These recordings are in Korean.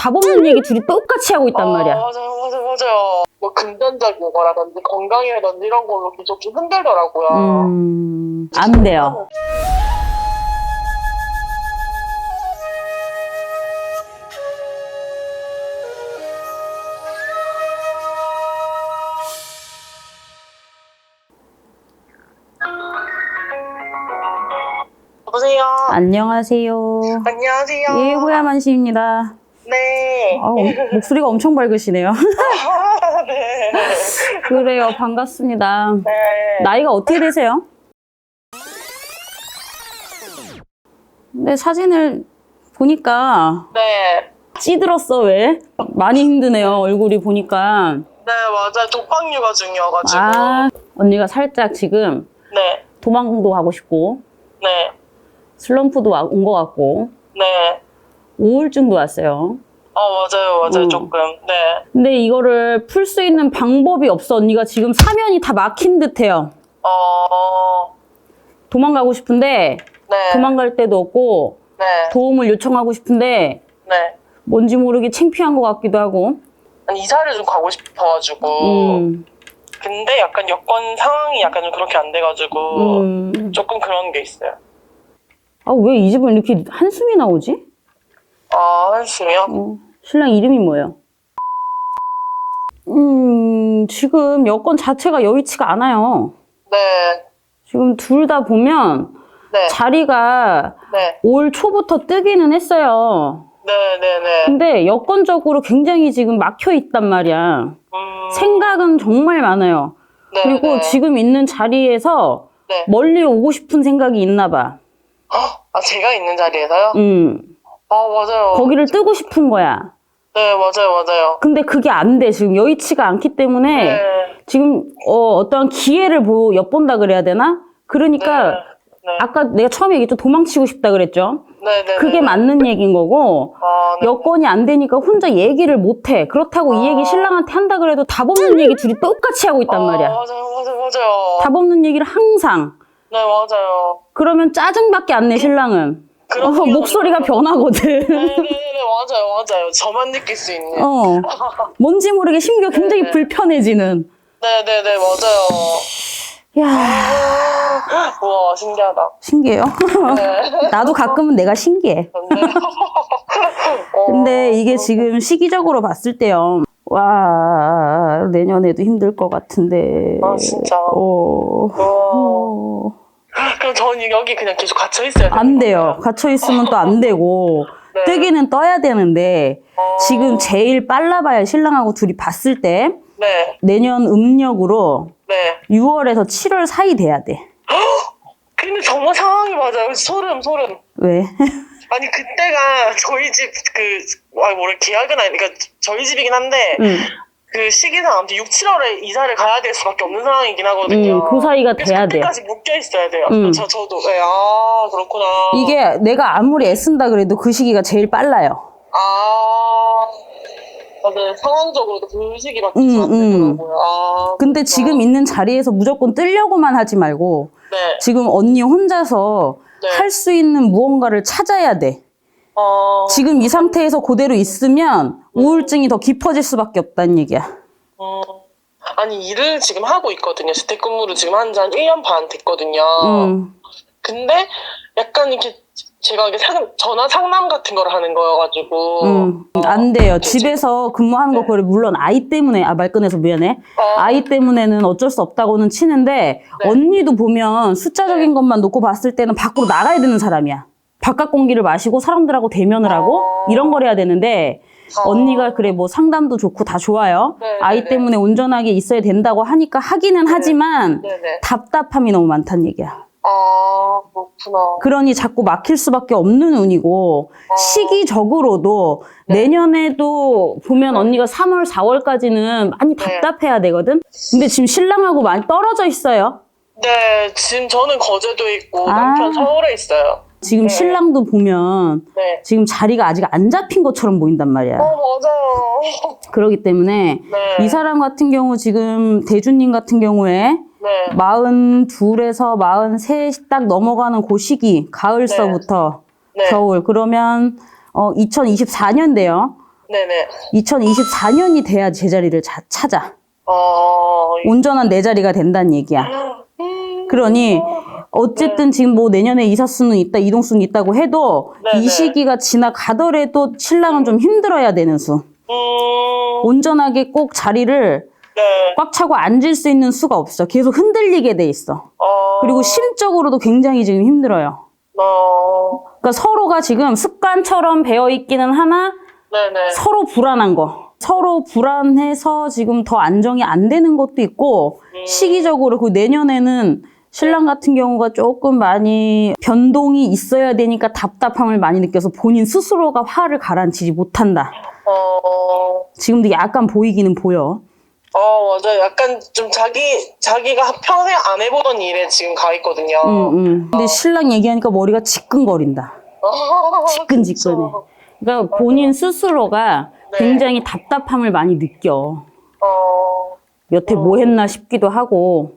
답 없는 얘기 둘이 똑같이 하고 있단 아, 말이야. 맞아요, 맞아요, 맞아요. 뭐 금전적인 거라든지 건강이라든지 이런 걸로 계속 좀 흔들더라고요. 음, 안 돼요. 여보세요. 안녕하세요. 안녕하세요. 예고야만 씨입니다. 네. 아우, 목소리가 엄청 밝으시네요. 네. 그래요, 반갑습니다. 네. 나이가 어떻게 되세요? 네, 사진을 보니까 네. 찌들었어, 왜? 많이 힘드네요, 얼굴이 보니까. 네, 맞아요. 독방 육아 중이어가지고. 아, 언니가 살짝 지금 네. 도망도 가고 싶고, 네. 슬럼프도 온 것 같고, 네. 우울증도 왔어요. 어, 맞아요, 맞아요. 음. 조금. 네. 근데 이거를 풀 수 있는 방법이 없어. 언니가 지금 사면이 다 막힌 듯해요. 어, 도망가고 싶은데, 네. 도망갈 데도 없고, 네. 도움을 요청하고 싶은데, 네. 뭔지 모르게 창피한 것 같기도 하고. 아니, 이사를 좀 가고 싶어가지고. 음, 근데 약간 여건 상황이 약간 좀 그렇게 안 돼가지고. 음. 조금 그런 게 있어요. 아, 왜 이 집은 이렇게 한숨이 나오지? 아, 한숨이요? 어, 신랑 이름이 뭐예요? 음, 지금 여건 자체가 여의치가 않아요. 네. 지금 둘 다 보면 네. 자리가 네. 올 초부터 뜨기는 했어요. 네, 네, 네. 근데 여건적으로 굉장히 지금 막혀 있단 말이야. 음, 생각은 정말 많아요. 네, 그리고 네. 지금 있는 자리에서 네. 멀리 오고 싶은 생각이 있나 봐. 아, 제가 있는 자리에서요? 음, 아, 맞아요. 거기를 뜨고 싶은 거야. 네, 맞아요, 맞아요. 근데 그게 안 돼. 지금 여의치가 않기 때문에 네. 지금 어, 어떠한 기회를 보, 엿본다 그래야 되나? 그러니까 네. 아까 내가 처음에 얘기했죠. 도망치고 싶다 그랬죠. 네, 네. 그게 네. 맞는 얘기인 거고 아, 네. 여건이 안 되니까 혼자 얘기를 못 해. 그렇다고 이 얘기 아. 신랑한테 한다 그래도 답 없는 얘기 둘이 똑같이 하고 있단 아, 말이야. 맞아요, 맞아요, 맞아요. 답 없는 얘기를 항상. 네, 맞아요. 그러면 짜증밖에 안 내, 신랑은. 그런 어, 목소리가. 변하거든. 네, 네, 네, 맞아요, 맞아요. 저만 느낄 수 있는. 어. 뭔지 모르게 심지어 굉장히 네. 불편해지는. 네, 네, 네, 맞아요. 야 우와, 신기하다. 신기해요. 네. 나도 가끔은 내가 신기해. 근데, 어, 근데 이게 지금 시기적으로 봤을 때요. 와, 내년에도 힘들 것 같은데. 아, 진짜. 어, 우와. 어, 그럼 저는 여기 그냥 계속 갇혀 있어야 돼요. 안 돼요. 갇혀 있으면 또 안 되고. 네. 뜨기는 떠야 되는데, 어, 지금 제일 빨라봐야 신랑하고 둘이 봤을 때, 네, 내년 음력으로 네. 6월에서 7월 사이 돼야 돼. 근데 정말 상황이 맞아요. 소름, 소름. 왜? 아니 그때가 저희 집 그, 아 뭐래 계약은 아니, 그러니까 저희 집이긴 한데 응. 그 시기상 아무튼 6, 7월에 이사를 가야 될 수밖에 없는 상황이긴 하거든요. 음, 그 사이가 그래서 돼야 돼. 그때까지 묶여 있어야 돼요. 음. 저 저도 네, 아 그렇구나. 이게 내가 아무리 애쓴다 그래도 그 시기가 제일 빨라요. 아. 상황적으로도 그 시기밖에 음, 안 되더라고요. 아 근데 지금 있는 자리에서 무조건 뜨려고만 하지 말고 네. 지금 언니 혼자서 네. 할 수 있는 무언가를 찾아야 돼. 어, 지금 이 상태에서 그대로 있으면 우울증이 더 깊어질 수밖에 없다는 얘기야. 음, 아니 일을 지금 하고 있거든요. 재택근무를 지금 한지한 1년 반 됐거든요. 음, 근데 약간 이렇게 제가 이게 상, 전화 상담 같은 걸 하는 거여가지고 음, 안 돼요. 집에서 근무하는 거 그래 물론 아이 때문에 아말 꺼내서 미안해. 어, 아이 때문에는 어쩔 수 없다고는 치는데 네. 언니도 보면 숫자적인 것만 놓고 봤을 때는 밖으로 나가야 되는 사람이야. 바깥 공기를 마시고 사람들하고 대면을 하고 어. 이런 걸 해야 되는데 어. 언니가 그래 뭐 상담도 좋고 다 좋아요. 네, 아이 네, 때문에 온전하게 있어야 된다고 하니까 하기는 하지만 네 네. 답답함이 너무 많다는 얘기야. 아 그렇구나. 그러니 자꾸 막힐 수밖에 없는 운이고 어. 시기적으로도 네. 내년에도 보면 언니가 3월, 4월까지는 많이 네. 답답해야 되거든. 근데 지금 신랑하고 많이 떨어져 있어요. 네 지금 저는 거제도에 있고 아. 남편 서울에 있어요. 지금 네. 신랑도 보면 네. 지금 자리가 아직 안 잡힌 것처럼 보인단 말이야. 어 맞아요. 그러기 때문에 네. 이 사람 같은 경우 지금 대주님 같은 경우에 네. 42에서 43이 딱 넘어가는 그 시기 가을서부터 네. 겨울 그러면 어 2024년 돼요. 네네. 2024년이 돼야 제자리를 자- 찾아. 어, 온전한 내 자리가 된다는 얘기야. 음, 그러니 어쨌든 지금 뭐 내년에 이사수는 있다, 이동수는 있다고 해도 네 네. 이 시기가 지나가더라도 신랑은 좀 힘들어야 되는 수. 음, 온전하게 꼭 자리를 네. 꽉 차고 앉을 수 있는 수가 없어. 계속 흔들리게 돼 있어. 어, 그리고 심적으로도 굉장히 지금 힘들어요. 어, 그러니까 서로가 지금 습관처럼 배어 있기는 하나 네네. 서로 불안한 거. 서로 불안해서 지금 더 안정이 안 되는 것도 있고 시기적으로 그 내년에는 신랑 같은 경우가 조금 많이 변동이 있어야 되니까 답답함을 많이 느껴서 본인 스스로가 화를 가라앉히지 못한다. 어, 지금도 약간 보이기는 보여. 어, 맞아 요. 약간 좀 자기, 자기가 평생 안 해보던 일에 지금 가 있거든요. 응, 응. 근데 신랑 얘기하니까 머리가 지끈거린다. 지끈지끈해. 그러니까 본인 스스로가 네. 굉장히 답답함을 많이 느껴. 어, 여태 뭐 했나 싶기도 하고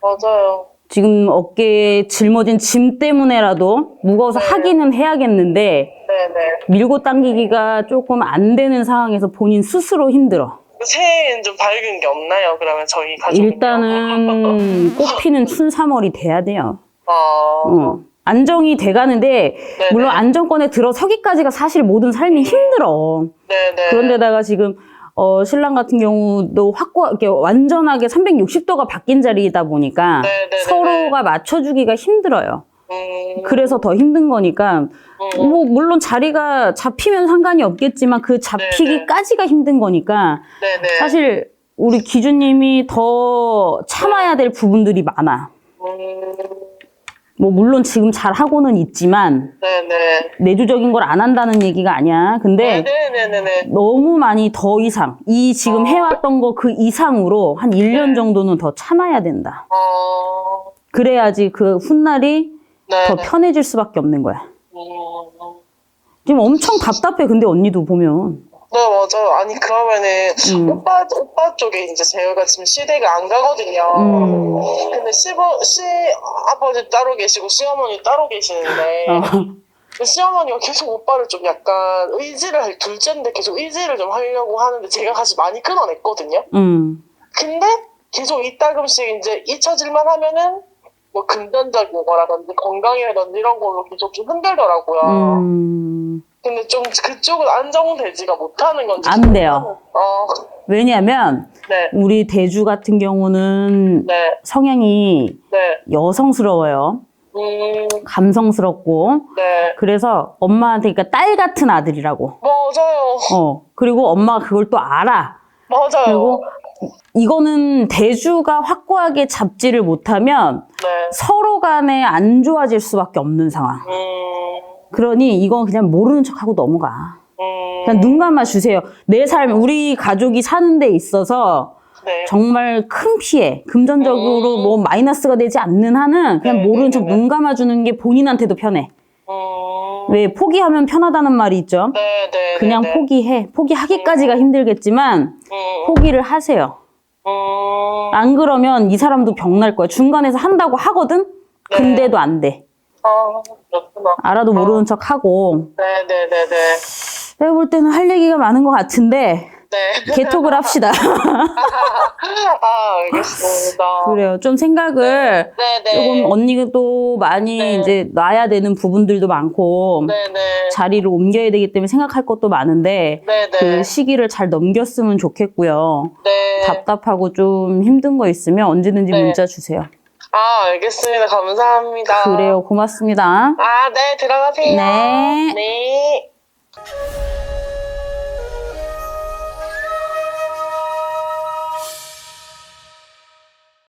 맞아요. 지금 어깨에 짊어진 짐 때문에라도 무거워서 네. 하기는 해야겠는데 네네. 밀고 당기기가 조금 안 되는 상황에서 본인 스스로 힘들어. 새해엔 좀 밝은 게 없나요? 그러면 저희 가족 일단은 꽃피는 춘삼월이 돼야 돼요. 어, 어. 안정이 돼가는데 네네. 물론 안정권에 들어서기까지가 사실 모든 삶이 힘들어. 네네. 그런데다가 지금 어, 신랑 같은 경우도 확고 이렇게 완전하게 360도가 바뀐 자리이다 보니까 네네네네. 서로가 맞춰주기가 힘들어요. 음, 그래서 더 힘든 거니까 음, 뭐 물론 자리가 잡히면 상관이 없겠지만 그 잡히기까지가 힘든 거니까 네네. 사실 우리 기준님이 더 참아야 될 부분들이 많아. 음, 뭐 물론 지금 잘 하고는 있지만 네네. 내주적인 걸 안 한다는 얘기가 아니야. 근데 네네네네. 너무 많이 더 이상 이 지금 해왔던 거 그 이상으로 한 1년 정도는 더 참아야 된다. 어, 그래야지 그 훗날이 네. 더 편해질 수밖에 없는 거야. 음, 지금 엄청 답답해. 근데 언니도 보면. 네, 맞아요. 아니, 그러면은, 음. 오빠, 오빠 쪽에 이제 제가 지금 시댁가 안 가거든요. 음. 근데 시버, 시, 아버지 따로 계시고, 시어머니 따로 계시는데, 어. 시어머니가 계속 오빠를 좀 약간 의지를 할, 둘째인데 계속 의지를 좀 하려고 하는데, 제가 사실 많이 끊어냈거든요. 음. 근데 계속 이따금씩 이제 잊혀질만 하면은, 뭐 금전적인 거라든지 건강이라든지 이런 걸로 계속 좀 흔들더라고요. 음. 근데 좀 그쪽은 안정되지가 못하는 건지. 안 돼요. 어, 왜냐하면 네, 우리 대주 같은 경우는 네, 성향이 네, 여성스러워요. 음, 감성스럽고. 네. 그래서 엄마한테 그러니까 딸 같은 아들이라고. 맞아요. 어. 그리고 엄마가 그걸 또 알아. 맞아요. 그리고 이거는 대주가 확고하게 잡지를 못하면 네. 서로 간에 안 좋아질 수밖에 없는 상황. 음, 그러니 이건 그냥 모르는 척하고 넘어가. 음, 그냥 눈 감아 주세요. 내 삶, 우리 가족이 사는 데 있어서 네. 정말 큰 피해, 금전적으로 음. 뭐 마이너스가 되지 않는 한은 그냥 네, 모르는 네, 척 네. 눈 감아 주는 게 본인한테도 편해. 음, 왜 포기하면 편하다는 말이 있죠. 네, 네. 그냥 네, 네. 포기해. 포기하기까지가 힘들겠지만 음, 포기를 하세요. 음, 안 그러면 이 사람도 병날 거야. 중간에서 한다고 하거든? 네. 근데도 안 돼. 아, 그렇구나. 알아도 모르는 척 하고. 네, 네, 네, 네. 내가 볼 때는 할 얘기가 많은 것 같은데, 네. 개톡을 합시다. 아, 알겠습니다. 그래요. 좀 생각을 네, 네. 조금 언니도 많이 네. 이제 놔야 되는 부분들도 많고, 네, 네. 자리를 옮겨야 되기 때문에 생각할 것도 많은데, 네, 네. 그 시기를 잘 넘겼으면 좋겠고요. 네. 답답하고 좀 힘든 거 있으면 언제든지 네. 문자 주세요. 아, 알겠습니다. 감사합니다. 그래요. 고맙습니다. 아, 네, 들어가세요. 네. 네.